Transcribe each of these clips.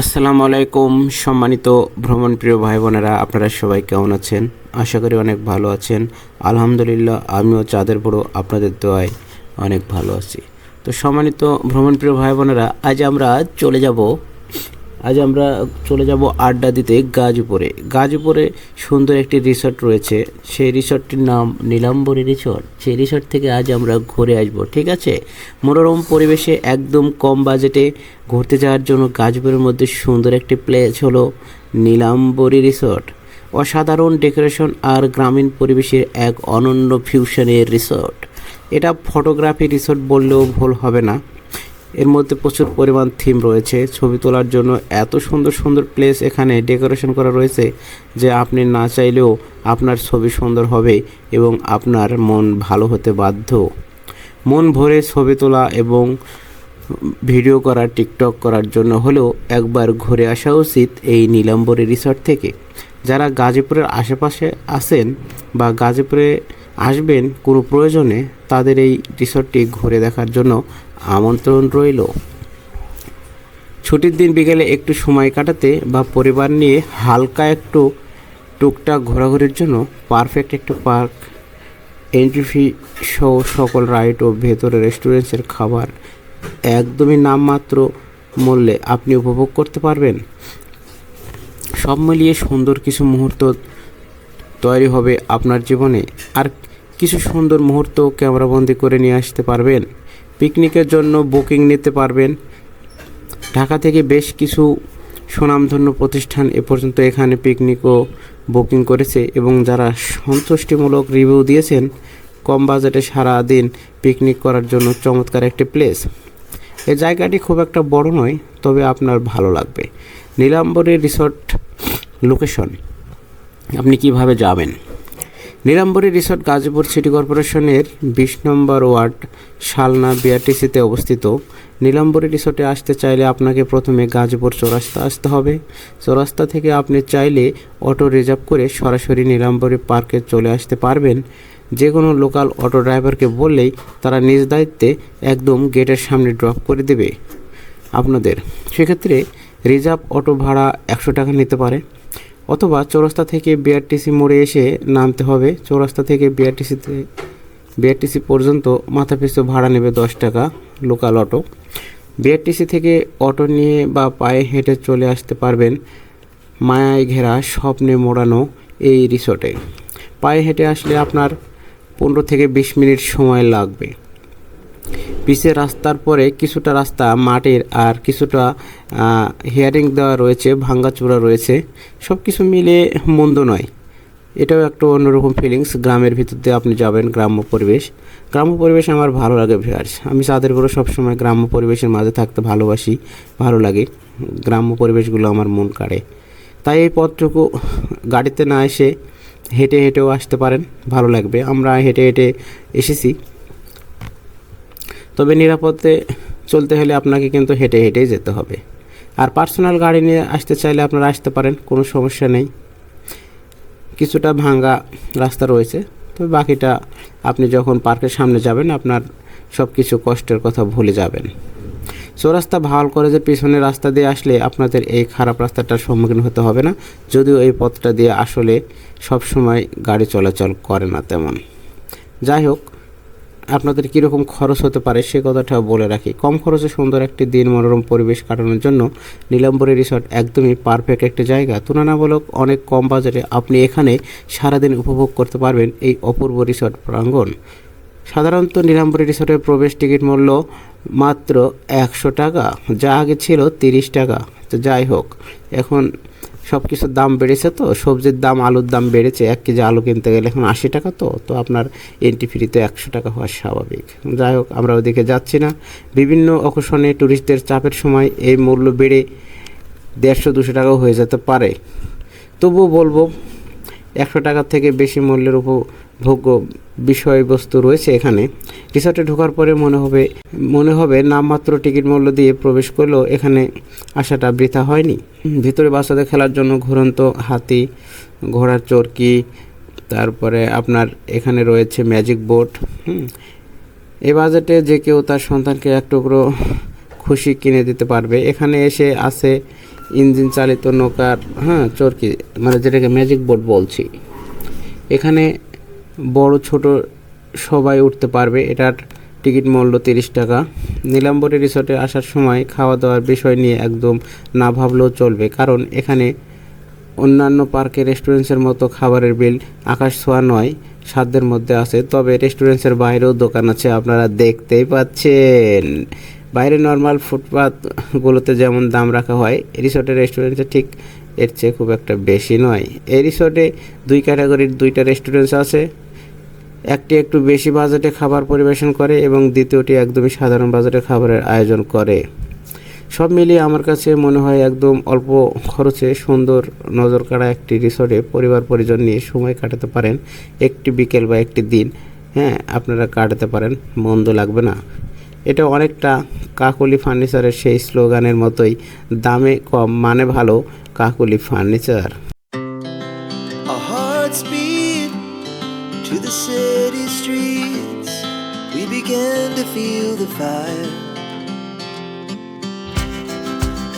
আসসালামু আলাইকুম, সম্মানিত ভ্রমণপ্রিয় ভাই বোনেরা আপনারা সবাই কেমন আছেন? আশা করি অনেক ভালো আছেন। আলহামদুলিল্লাহ, আমিও চাঁদের বড় আপনাদের দোয়ায় অনেক ভালো আছি। তো সম্মানিত ভ্রমণপ্রিয় ভাই বোনেরা আজ আমরা চলে যাব আজ আমরা চলে যাব আড্ডা দিতে গাজীপুরে। গাজীপুরে সুন্দর একটি রিসর্ট রয়েছে। সেই রিসর্টটির নাম নীলাম্বরী রিসর্ট সেই রিসর্ট থেকে আজ আমরা ঘুরে আসব, ঠিক আছে? মনোরম পরিবেশে, একদম কম বাজেটে ঘুরতে যাওয়ার জন্য গাজীপুরের মধ্যে সুন্দর একটি প্লেস হলো নীলাম্বরী রিসর্ট অসাধারণ ডেকোরেশন আর গ্রামীণ পরিবেশের এক অনন্য ফিউশনের রিসর্ট এটা ফটোগ্রাফি রিসর্ট বললেও ভুল হবে না। এর মধ্যে প্রচুর পরিমাণ থিম রয়েছে। ছবি তোলার জন্য এত সুন্দর সুন্দর প্লেস এখানে ডেকোরেশন করা রয়েছে যে আপনি না চাইলেও আপনার ছবি সুন্দর হবে এবং আপনার মন ভালো হতে বাধ্য। মন ভরে ছবি তোলা এবং ভিডিও করা, টিকটক করার জন্য হলেও একবার ঘুরে আসা উচিত এই নীলাম্বরী রিসর্ট থেকে। যারা গাজীপুরের আশেপাশে আছেন বা গাজীপুরে আসবেন কোনো প্রয়োজনে তাদের এই রিসর্টটি ঘুরে দেখার জন্য আমন্ত্রণ রইল। ছুটির দিন বিকেলে একটু সময় কাটাতে বা পরিবার নিয়ে হালকা একটু টুকটাক ঘোরাঘুরির জন্য পারফেক্ট একটা পার্ক এন্ট্রি ফি সহ সকল রাইড ও ভেতরে রেস্টুরেন্টসের খাবার একদমই নামমাত্র মূল্যে আপনি উপভোগ করতে পারবেন। সব মিলিয়ে সুন্দর কিছু মুহূর্ত তৈরি হবে আপনার জীবনে। আর কিছু সুন্দর মুহূর্ত ক্যামেরাবন্দি করে নিয়ে আসতে পারবেন। পিকনিকের জন্য বুকিং নিতে পারবেন। ঢাকা থেকে বেশ কিছু সুনামধন্য প্রতিষ্ঠান এ পর্যন্ত এখানে পিকনিকও বুকিং করেছে এবং যারা সন্তুষ্টিমূলক রিভিউ দিয়েছেন, কম বাজেটে সারা দিন পিকনিক করার জন্য চমৎকার একটি প্লেস। এই জায়গাটি খুব একটা বড় নয়, তবে আপনার ভালো লাগবে। Nilambori resort location. আপনি কীভাবে যাবেন? নীলাম্বরী রিসর্ট গাজীপুর সিটি কর্পোরেশনের বিশ নম্বর ওয়ার্ড, শালনা বিআরটিসিতে অবস্থিত। নীলাম্বরী রিসর্টে আসতে চাইলে আপনাকে প্রথমে গাজীপুর চৌরাস্তা আসতে হবে। চৌরাস্তা থেকে আপনি চাইলে অটো রিজার্ভ করে সরাসরি নীলাম্বরী পার্কে চলে আসতে পারবেন। যে কোনো লোকাল অটো ড্রাইভারকে বললেই তারা নিজ দায়িত্বে একদম গেটের সামনে ড্রপ করে দেবে। আপনাদের সেক্ষেত্রে রিজার্ভ অটো ভাড়া একশো টাকা নিতে পারে। অথবা চৌরাস্তা থেকে বিআরটিসি মোড়ে এসে নামতে হবে। চৌরাস্তা থেকে বিআরটিসিতে বিআরটিসি পর্যন্ত মাথাপিছু ভাড়া নেবে দশ টাকা লোকাল অটো। বিআরটিসি থেকে অটো নিয়ে বা পায়ে হেঁটে চলে আসতে পারবেন মায়ায় ঘেরা স্বপ্নে মোড়ানো এই রিসোর্টে। পায়ে হেঁটে আসলে আপনার পনেরো থেকে বিশ মিনিট সময় লাগবে। পিসের রাস্তার পরে কিছুটা রাস্তা, মাটির, আর কিছুটা হিয়ারিং দেওয়া রয়েছে, ভাঙ্গাচোরা রয়েছে। সব কিছু মিলে মন্দ নয়। এটাও একটা অন্যরকম ফিলিংস গ্রামের ভিতর দিয়ে আপনি যাবেন, গ্রাম্য পরিবেশ। গ্রাম্য পরিবেশ আমার ভালো লাগে ভিয়ার্স আমি চাঁদের বড় সবসময় গ্রাম্য পরিবেশের মাঝে থাকতে ভালোবাসি, ভালো লাগে। গ্রাম্য পরিবেশগুলো আমার মন কাড়ে। তাই এই পথটুকু গাড়িতে না এসে হেঁটে হেঁটেও আসতে পারেন, ভালো লাগবে। আমরা হেঁটে হেঁটে এসেছি। তবে নিরাপদে চলতে হলে আপনাকে কিন্তু হেঁটে হেঁটেই যেতে হবে। আর পার্সোনাল গাড়ি নিয়ে আসতে চাইলে আপনারা আসতে পারেন, কোনো সমস্যা নেই। কিছুটা ভাঙ্গা রাস্তা রয়েছে, তবে বাকিটা আপনি যখন পার্কের সামনে যাবেন, আপনার সব কিছু কষ্টের কথা ভুলে যাবেন। চৌরাস্তা ভালো কলেজের পিছনে রাস্তা দিয়ে আসলে আপনাদের এই খারাপ রাস্তাটার সম্মুখীন হতে হবে না, যদিও এই পথটা দিয়ে আসলে সব সময় গাড়ি চলাচল করে না তেমন। যাই হোক আপনাদের কীরকম খরচ হতে পারে সে কথাটাও বলে রাখি। কম খরচে সুন্দর একটি দিন মনোরম পরিবেশ কাটানোর জন্য নীলাম্বরী রিসর্ট একদমই পারফেক্ট একটি জায়গা। তুলনামূলক অনেক কম বাজারে আপনি এখানে সারাদিন উপভোগ করতে পারবেন এই অপূর্ব রিসর্ট প্রাঙ্গণ। সাধারণত নীলাম্বরী রিসর্টের প্রবেশ টিকিট মূল্য মাত্র একশো টাকা, যা আগে ছিল তিরিশ টাকা। তো যাই হোক, এখন সব কিছুর দাম বেড়েছে তো, সবজির দাম, আলুর দাম বেড়েছে, এক কেজি আলু কিনতে গেলে এখন আশি টাকা তো তো আপনার এন্ট্রি ফ্রিতে একশো টাকা হওয়া স্বাভাবিক। যাই হোক, আমরা ওদিকে যাচ্ছি না। বিভিন্ন অকর্ষণে ট্যুরিস্টদের চাপের সময় এই মূল্য বেড়ে দেড়শো দুশো টাকাও হয়ে যেতে পারে। তবুও বলব একশো টাকার থেকে বেশি মূল্যের উপভোগ্য বিষয়বস্তু রয়েছে এখানে। রিসর্টে ঢোকার পরে মনে হবে মনে হবে নামমাত্র টিকিট মূল্য দিয়ে প্রবেশ করলেও এখানে আসাটা বৃথা হয়নি। ভিতরে বাচ্চাদের খেলার জন্য ঘুরন্ত হাতি, ঘোড়ার চরকি, তারপরে আপনার এখানে রয়েছে ম্যাজিক বোট এই বাজেটে যে কেউ তার সন্তানকে এক টুকরো খুশি কিনে দিতে পারবে। এখানে এসে আছে ইঞ্জিন চালিত নৌকার হ্যাঁ চরকি মানে যেটাকে ম্যাজিক বোট বলছি। এখানে বড়, ছোট সবাই উঠতে পারবে। এটার টিকিট মূল্য তিরিশ টাকা। নীলাম্বরী রিসোর্টে আসার সময় খাওয়া দাওয়ার বিষয় নিয়ে একদম না ভাবলেও চলবে, কারণ এখানে অন্যান্য পার্কে রেস্টুরেন্টসের মতো খাবারের বিল আকাশ ছোঁয়া নয়, সাধ্যের মধ্যে আছে। তবে রেস্টুরেন্টসের বাইরেও দোকান আছে, আপনারা দেখতেই পাচ্ছেন। বাইরে নর্মাল ফুটপাথগুলোতে যেমন দাম রাখা হয় রিসোর্টের রেস্টুরেন্টে ঠিক এর চেয়ে খুব একটা বেশি নয়। এই রিসোর্টে দুই ক্যাটাগরির দুইটা রেস্টুরেন্টস আছে। একটি একটু বেশি বাজেটে খাবার পরিবেশন করে এবং দ্বিতীয়টি একদমই সাধারণ বাজেটে খাবারের আয়োজন করে। সব মিলিয়ে আমার কাছে মনে হয় একদম অল্প খরচে সুন্দর নজর কাড়া একটি রিসোর্টে পরিবার পরিজন নিয়ে সময় কাটাতে পারেন, একটি বিকেল বা একটি দিন। হ্যাঁ আপনারা কাটাতে পারেন, মন্দ লাগবে না। এটা অনেকটা কাকলি ফার্নিচারের সেই স্লোগানের মতোই দামে কম মানে ভালো Kakoli furniture to the city streets. We began to feel the fire.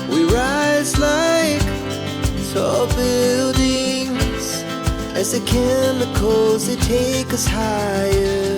We rise like tall buildings as the chemicals they take us higher.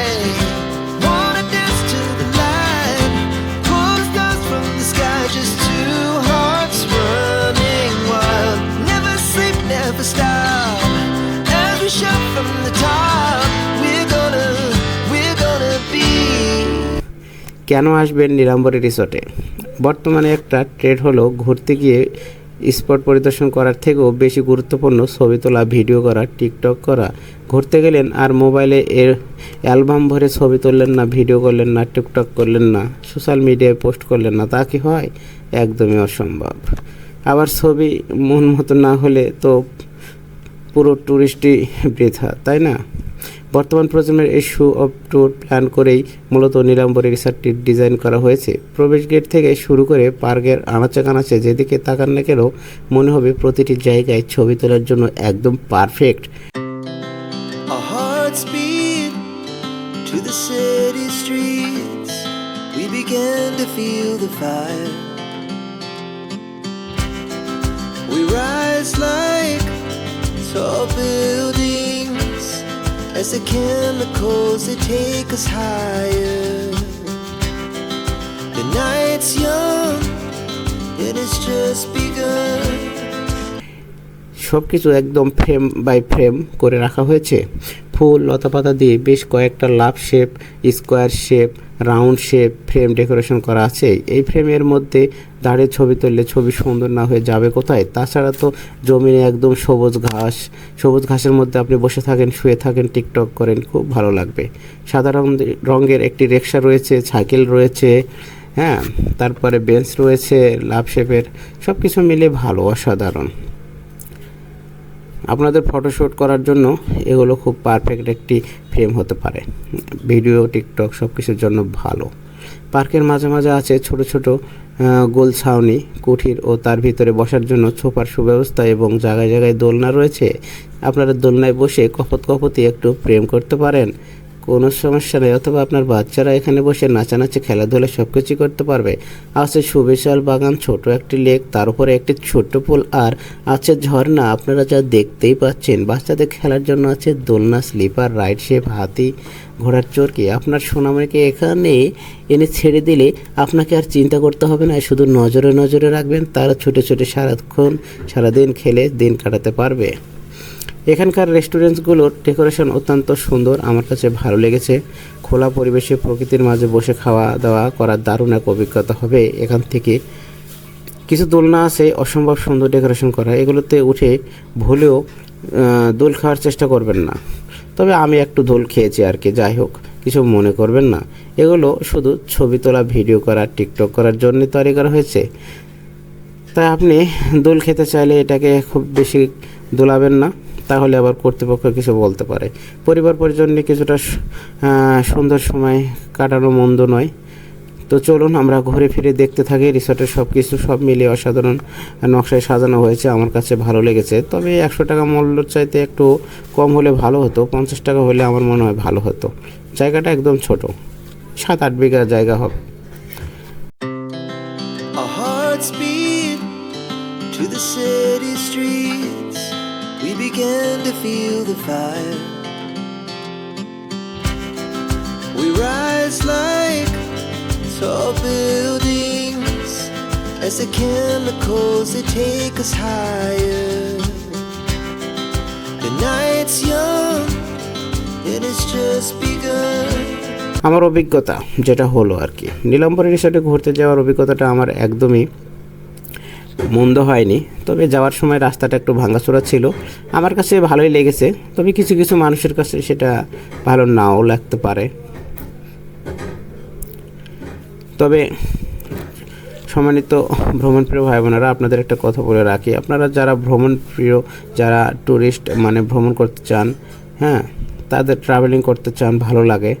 কেন আসবেন নীলাম্বরী রিসোর্টে? বর্তমানে একটা ট্রেড হলো ঘুরতে গিয়ে স্পট পরিদর্শন করার থেকেও বেশি গুরুত্বপূর্ণ ছবি তোলা, ভিডিও করা, টিকটক করা। ঘুরতে গেলেন আর মোবাইলে এর অ্যালবাম ভরে ছবি তুললেন না, ভিডিও করলেন না, টিকটক করলেন না, সোশ্যাল মিডিয়ায় পোস্ট করলেন না, তা কি হয়? একদমই অসম্ভব। আবার ছবি মন মতো না হলে তো পুরো ট্যুরিস্টই বৃথা, তাই না? বর্তমান প্রজন্মের এই শু অফ ট্যুর প্ল্যান করেই মূলত নীলাম্বরী রিসর্টটি ডিজাইন করা হয়েছে। প্রবেশ গেট থেকে শুরু করে পার্কের আনাচে কানাচে যেদিকে তাকান না কেন, মনে হবে প্রতিটি জায়গায় ছবি তোলার জন্য একদম perfect tall buildings as the chemicals they take us higher. The night's young it has just begun. সব কিছু একদম ফ্রেম বাই ফ্রেম করে রাখা হয়েছে ফুল লতাপাতা দিয়ে বেশ কয়েকটা love shape square shape round shape frame decoration করা আছে। এই ফ্রেমের মধ্যে দাঁড়িয়ে ছবি তুললে ছবি সুন্দর না হয়ে যাবে কোথায়? তাছাড়া তো জমিনে একদম সবুজ ঘাস, সবুজ ঘাসের মধ্যে আপনি বসে থাকেন, শুয়ে থাকেন, টিকটক করেন, খুব ভালো লাগবে। সাদা রঙ- রঙের একটি রিক্সা রয়েছে, সাইকেল রয়েছে হ্যাঁ তারপরে বেঞ্চ রয়েছে লাভ শেপের সব কিছু মিলে ভালো, অসাধারণ। আপনাদের ফটোশ্যুট করার জন্য এগুলো খুব পারফেক্ট একটি ফ্রেম হতে পারে। ভিডিও টিকটক সব কিছুর জন্য ভালো। পার্কের মাঝে মাঝে আছে ছোট ছোট গোল ছাউনি, কুঠির ও তার ভিতরে বসার জন্য ছোপার সুব্যবস্থা এবং জায়গায় জায়গায় দোলনা রয়েছে। আপনারা দোলনায় বসে কপত কপতি একটু প্রেম করতে পারেন। কোনো সমস্যা নেই, অথবা আপনার বাচ্চারা এখানে বসে নাচানাচি, খেলাধুলা সব কিছুই করতে পারবে। আছে সুবিশাল বাগান, ছোট একটি লেক, তার উপরে একটি ছোট্ট পুল, আর আছে ঝর্ণা। আপনারা যা দেখতেই পাচ্ছেন, বাচ্চাদের খেলার জন্য আছে দোলনা, স্লিপার, রাইড শেপ, হাতি, ঘোড়ার চরকি। আপনার সোনামণিকে এখানে এনে ছেড়ে দিলে আপনাকে আর চিন্তা করতে হবে না, শুধু নজরে নজরে রাখবেন, তারা ছুটে ছুটে সারাক্ষণ সারাদিন খেলে দিন কাটাতে পারবে। এখানকার রেস্টুরেন্টসগুলোর ডেকোরেশন অত্যন্ত সুন্দর। আমার কাছে ভালো লেগেছে। খোলা পরিবেশে প্রকৃতির মাঝে বসে খাওয়া দাওয়া করার দারুণ এক অভিজ্ঞতা হবে এখান থেকে। কিছু দোলনা আছে, অসম্ভব সুন্দর ডেকোরেশন করা। এগুলোতে উঠে ভুলেও দোল খাওয়ার চেষ্টা করবেন না। তবে আমি একটু দোল খেয়েছি আর কি, যাই হোক, কিছু মনে করবেন না। এগুলো শুধু ছবি তোলা, ভিডিও করা, টিকটক করার জন্য তৈরি করা হয়েছে। তাই আপনি দোল খেতে চাইলে এটাকে খুব বেশি দোলাবেন না। তাহলে আবার কর্তৃপক্ষ কিছু বলতে পারে। পরিবার পরিজন নিয়ে কিছুটা সুন্দর সময় কাটানো মন্দ নয়। তো চলুন আমরা ঘুরে ফিরে দেখতে থাকি, রিসর্টের সব কিছু সব মিলিয়ে অসাধারণ নকশায় সাজানো হয়েছে, আমার কাছে ভালো লেগেছে। তবে একশো টাকা মূল্যর চাইতে একটু কম হলে ভালো হতো, পঞ্চাশ টাকা হলে আমার মনে হয় ভালো হতো। জায়গাটা একদম ছোট, সাত আট বিঘা জায়গা হবে। To the city. We began to feel the fire. We rise like tall buildings as the chemicals they take us higher. The night's young, it has just begun. আমার অভিজ্ঞতা যেটা হলো আর কি নীলাম্বরী রিসর্টে ঘুরতে যাওয়ার অভিজ্ঞতাটা আমার একদমই মন্দ হয়নি। তবে যাওয়ার সময় রাস্তাটা একটু ভাঙাচোরা ছিল। আমার কাছে ভালোই লেগেছে। তবে কিছু কিছু মানুষের কাছে সেটা ভালো নাও লাগতে পারে। তবে সম্মানিত ভ্রমণপ্রিয় ভাই বোনেরা আপনাদের একটা কথা বলে রাখি। আপনারা যারা ভ্রমণপ্রিয়, যারা ট্যুরিস্ট মানে ভ্রমণ করতে চান হ্যাঁ তাদের ট্রাভেলিং করতে চান, ভালো লাগে।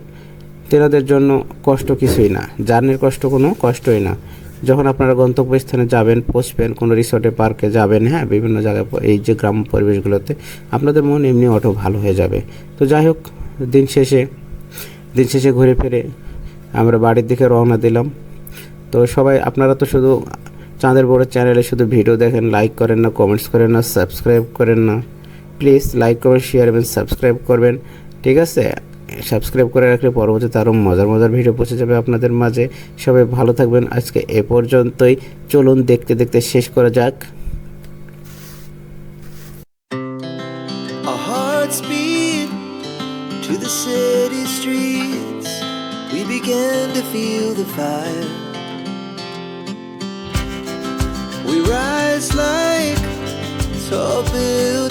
তেনাদের জন্য কষ্ট কিছুই না। জার্নির কষ্ট কোনো কষ্টই না। যখন আপনারা গন্তব্যস্থানে যাবেন পৌঁছবেন কোনো রিসর্টে পার্কে যাবেন হ্যাঁ বিভিন্ন জায়গায়, এই যে গ্রাম পরিবেশগুলোতে, আপনাদের মন এমনি অটো ভালো হয়ে যাবে। তো যাই হোক, দিন শেষে দিন শেষে ঘুরে ফিরে আমরা বাড়ির দিকে রওনা দিলাম। তো সবাই, আপনারা তো শুধু চাঁদের বড় চ্যানেলে শুধু ভিডিও দেখেন লাইক করেন না কমেন্টস করেন না সাবস্ক্রাইব করেন না। প্লিজ লাইক করবেন শেয়ার এবং সাবস্ক্রাইব করবেন। ঠিক আছে? সাবস্ক্রাইব করে রাখলে পরবর্তীতে আরও মজার মজার ভিডিও পৌঁছে যাবে আপনাদের মাঝে। সবাই ভালো থাকবেন। আজকে এ পর্যন্তই। চলুন দেখতে দেখতে শেষ করা যাক। Tall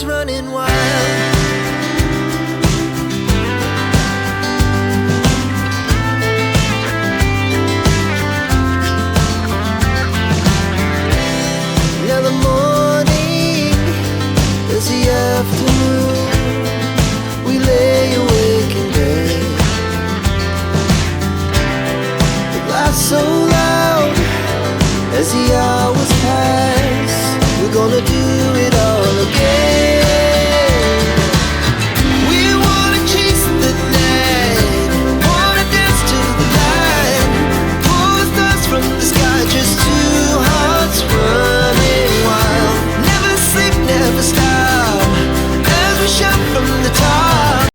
hearts running wild. Now the morning is the afternoon. We lay awake in bed. The laugh so loud as the